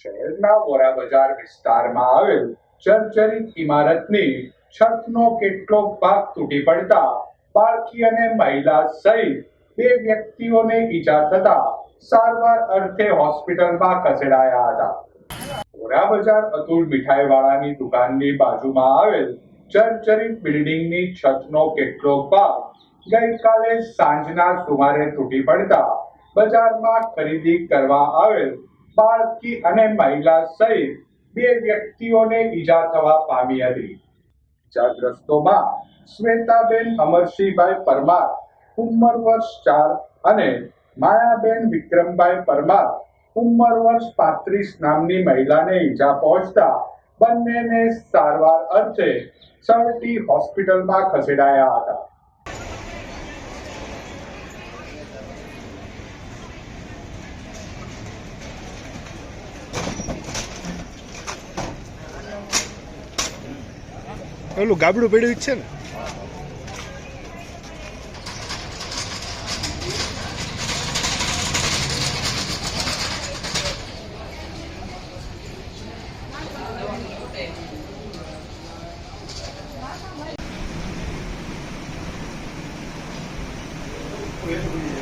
શહેરના વોરા બજાર વિસ્તારમાં આવેલ જર્જરિત ઇમારતની છતનો કેટલો ભાગ તૂટી પડતા બાળકી અને મહિલા સહિત બે વ્યક્તિઓને ઈજા થતા સારવાર અર્થે હોસ્પિટલમાં ખસેડાયા હતા. વોરા બજાર અતુલ મીઠાઈવાળાની દુકાનની બાજુમાં આવેલ જર્જરિત બિલ્ડિંગની છતનો કેટલોક ભાગ ગઈકાલે સાંજના સુમારે તૂટી પડતા બજારમાં ખરીદી કરવા આવેલ બાળકી અને મહિલા સહિત બે વ્યક્તિઓને ઈજા થવા પામી હતી. ઈજાગ્રસ્તોમાં શ્વેતાબેન અમરસિંહભાઈ પરમાર, ઉંમર વર્ષ ચાર અને માયાબેન વિક્રમભાઈ પરમાર, ઉંમર વર્ષ પાંત્રીસ નામની મહિલાને ઈજા પહોંચતા બંનેને સારવાર અર્થે સરટી હોસ્પિટલમાં ખસેડાયા હતા. ઓલું ગાબડું પડ્યું છે ને. Thank